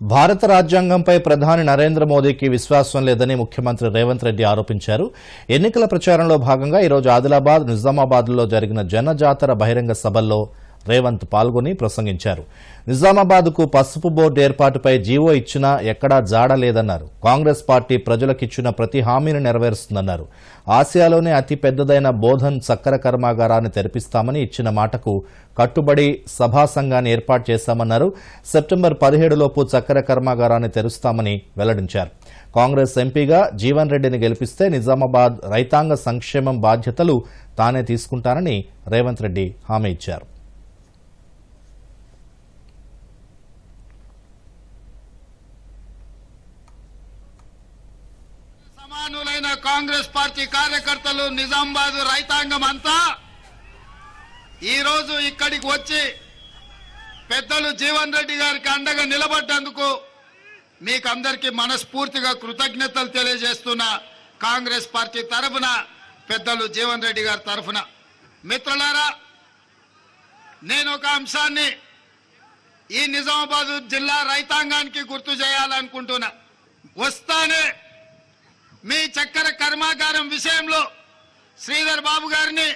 భారత రాజ్యాంగంపై ప్రధాని నరేంద్ర మోదీకి విశ్వాసం లేదని ముఖ్యమంత్రి రేవంత్ రెడ్డి ఆరోపించారు. ఎన్నికల ప్రచారంలో భాగంగా ఈరోజు ఆదిలాబాద్ నిజామాబాద్లో జరిగిన జనజాతర బహిరంగ సభల్లో రేవంత్ పాల్గొని ప్రసంగించారు. నిజామాబాద్కు పసుపు బోర్డు ఏర్పాటుపై జీవో ఇచ్చినా ఎక్కడా జాడ లేదన్నారు. కాంగ్రెస్ పార్టీ ప్రజలకిచ్చిన ప్రతి హామీని నెరవేరుస్తుందన్నారు. ఆసియాలోనే అతి పెద్దదైన బోధన్ చక్కెర కర్మాగారాన్ని తెరిపిస్తామని ఇచ్చిన మాటకు కట్టుబడి సభా సంఘాన్ని ఏర్పాటు చేశామన్నారు. సెప్టెంబర్ పదిహేడులోపు చక్కెర కర్మాగారాన్ని తెరుస్తామని వెల్లడించారు. కాంగ్రెస్ ఎంపీగా జీవన్ రెడ్డిని గెలిపిస్తే నిజామాబాద్ రైతాంగ సంక్షేమం బాధ్యతలు తానే తీసుకుంటానని రేవంత్ రెడ్డి హామీ ఇచ్చారు. సమానులైన కాంగ్రెస్ పార్టీ కార్యకర్తలు నిజామాబాద్ రైతాంగం అంతా ఈరోజు ఇక్కడికి వచ్చి పెద్దలు జీవన్ రెడ్డి గారికి అండగా నిలబడ్డందుకు మీకందరికీ మనస్ఫూర్తిగా కృతజ్ఞతలు తెలియజేస్తున్న కాంగ్రెస్ పార్టీ తరఫున పెద్దలు జీవన్ రెడ్డి గారి తరఫున. మిత్రులారా నేను ఒక అంశాన్ని ఈ నిజామాబాద్ జిల్లా రైతాంగానికి గుర్తు చేయాలనుకుంటున్నా. వస్తానే మీ చక్కెర కర్మాగారం విషయంలో శ్రీధర్ బాబు గారిని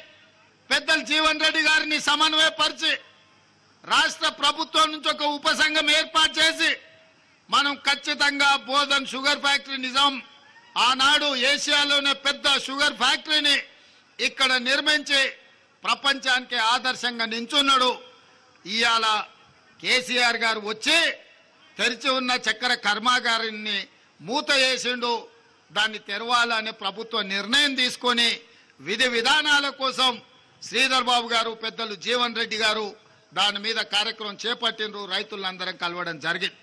పెద్దల జీవన్ రెడ్డి గారిని సమన్వయపరిచి రాష్ట్ర ప్రభుత్వం నుంచి ఒక ఉపసంఘం ఏర్పాటు చేసి మనం ఖచ్చితంగా బోధన్ షుగర్ ఫ్యాక్టరీ నిజాం. ఆనాడు ఏషియాలోనే పెద్ద షుగర్ ఫ్యాక్టరీని ఇక్కడ నిర్మించి ప్రపంచానికి ఆదర్శంగా నించున్నాడు. ఇవాళ కేసీఆర్ గారు వచ్చి తెరిచి ఉన్న చక్కెర కర్మాగారాన్ని మూత వేసిండు. దాన్ని తెరవాలనే ప్రభుత్వ నిర్ణయం తీసుకొని విధి విధానాల కోసం శ్రీధర్ బాబు గారు పెద్దలు జీవన్ రెడ్డి గారు దాని మీద కార్యక్రమం చేపట్టిండ్రు. రైతులందరం కలవడం జరిగింది.